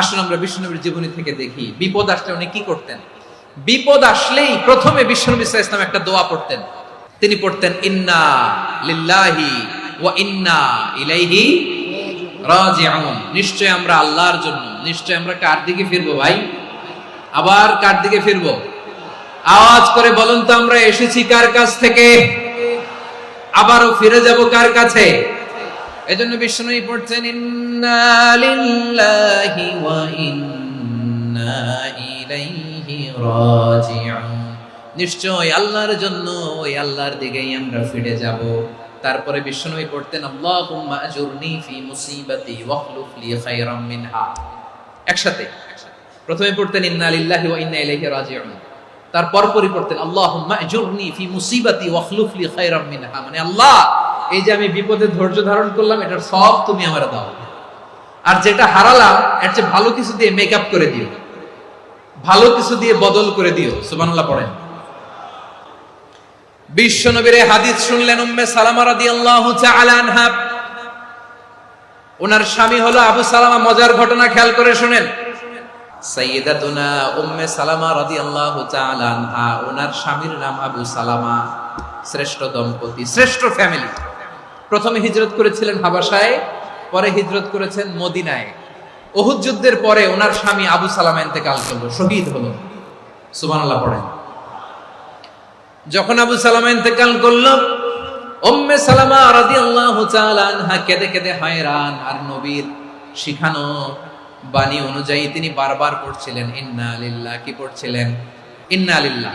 আসুন আমরা বিশ্বনবীর জীবনী থেকে দেখি। বিপদ আসলে উনি কি করতেন? বিপদ আসলেই প্রথমে আলাইহি ইসলাম একটা দোয়া পড়তেন। তিনি পড়তেন, ইন্না লিল্লাহি ওয়া ইন্না ইলাইহি রাজিউন। নিশ্চয় আমরা আল্লাহর জন্য, নিশ্চয় আমরা কার দিকে ফিরবো ভাই? আবার কার দিকে ফিরবো? আওয়াজ করে বলুন তো আমরা এসেছি কার কাছ থেকে? আবারও ফিরে যাব কার কাছে? এজন্য বিষ্ণুই পড়ছেন ইন্না লিল্লাহি ওয়া ইন্না ইলাইহি রাজিউন। নিশ্চয় আল্লাহর জন্য ওই আল্লাহর দিকেই আমরা ফিরে যাব। তারপরে বিষ্ণুই পড়তেন, আল্লাহুম্মা আজুরনি ফি মুসিবাতি ওয়াখলুফ লি খায়রাম মিনহা। একসাথে, প্রথমে পড়তেন ইন্না লিল্লাহি ওয়া ইন্না ইলাইহি রাজিউন। তারপর পরই পড়তেন, আল্লাহুম্মা আজুরনি ফি মুসিবাতি ওয়াখলুফ লি খায়রাম মিনহা। মানে আল্লাহ এই যে আমি বিপদে ধৈর্য ধারণ করলাম, এটার সব তুমি আমার দাও। আর যেটা হারালাম, এর চেয়ে ভালো কিছু দিয়ে মেকআপ করে দিও। ভালো কিছু দিয়ে বদল করে দিও, সুবহানাল্লাহ পড়েন। বিশ্ব নবীর হাদিস শুনলেন উম্মে সালামা রাদিয়াল্লাহু তাআলা আনহা। ওনার স্বামী হলো আবু সালামা, মজার ঘটনা খেয়াল করে শুনেন। সাইয়্যিদাতুনা উম্মে সালামা রাদিয়াল্লাহু তাআলা আনহা, ওনার স্বামীর নাম আবু সালামা শ্রেষ্ঠ দম্পতি শ্রেষ্ঠ ফ্যামিলি প্রথমে হিজরত করেছিলেন হাবাসায় পরে হিজরত করেছেন মদিনায়। ওহুদ যুদ্ধের পরে ওনার স্বামী আবু সালামা ইন্তেকাল করল, শহীদ হলো। সুবহানাল্লাহ পড়েন। যখন আবু সালামা ইন্তেকাল করল, উম্মে সালামা কেঁদে কেঁদে হায়রান, আর নবীর শিখানো বাণী অনুযায়ী তিনি বারবার পড়ছিলেন, ইন্না লিল্লাহ কি পড়ছিলেন? ইন্না লিল্লাহ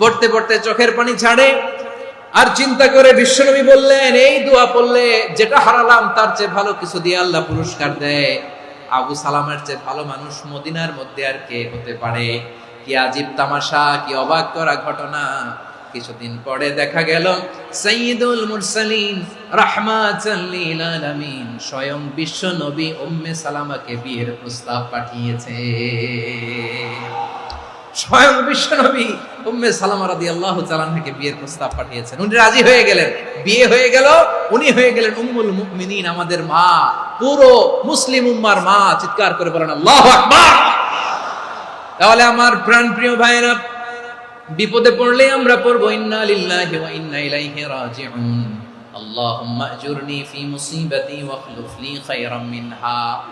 পড়তে পড়তে চোখের পানি ছাড়ে আর চিন্তা করে বিশ্বনবী বললেন, এই দোয়া পড়লে যেটা হারালাম, তার চেয়ে ভালো কিছু দিয়ে আল্লাহ পুরস্কার দেয়। আবু সালামের চেয়ে ভালো মানুষ মদিনার মধ্যে আর কে হতে পারে? কি আজীব তামাশা, কি অবাক করা ঘটনা। কিছুদিন পরে দেখা গেল, সাইয়্যিদুল মুরসালিন স্বয়ং বিশ্ব নবী উম্মে সালামাকে বিয়ের প্রস্তাব পাঠিয়েছে। স্বয়ং বিশ্ব নবী উম্মে সালামা রাদিয়াল্লাহু তাআলা থেকে বিয়ের প্রস্তাব পাঠিয়েছেন। উনি রাজি হয়ে গেলেন। বিয়ে হয়ে গেল, উনি হয়ে গেলেন উম্মুল মুমিনিন, আমাদের মা, পুরো মুসলিম উম্মার মা, চিৎকার করে বলেন, আল্লাহু আকবার! তাহলে আমার প্রাণ প্রিয় ভাইরা বিপদে পড়লে আমরা পড়ব, ইন্না লিল্লাহি ওয়া ইন্না ইলাইহি রাজিউন। আল্লাহুম্মা আজুরনি ফি মুসিবাতি ওয়াখলুফ লি খায়রাম মিনহা।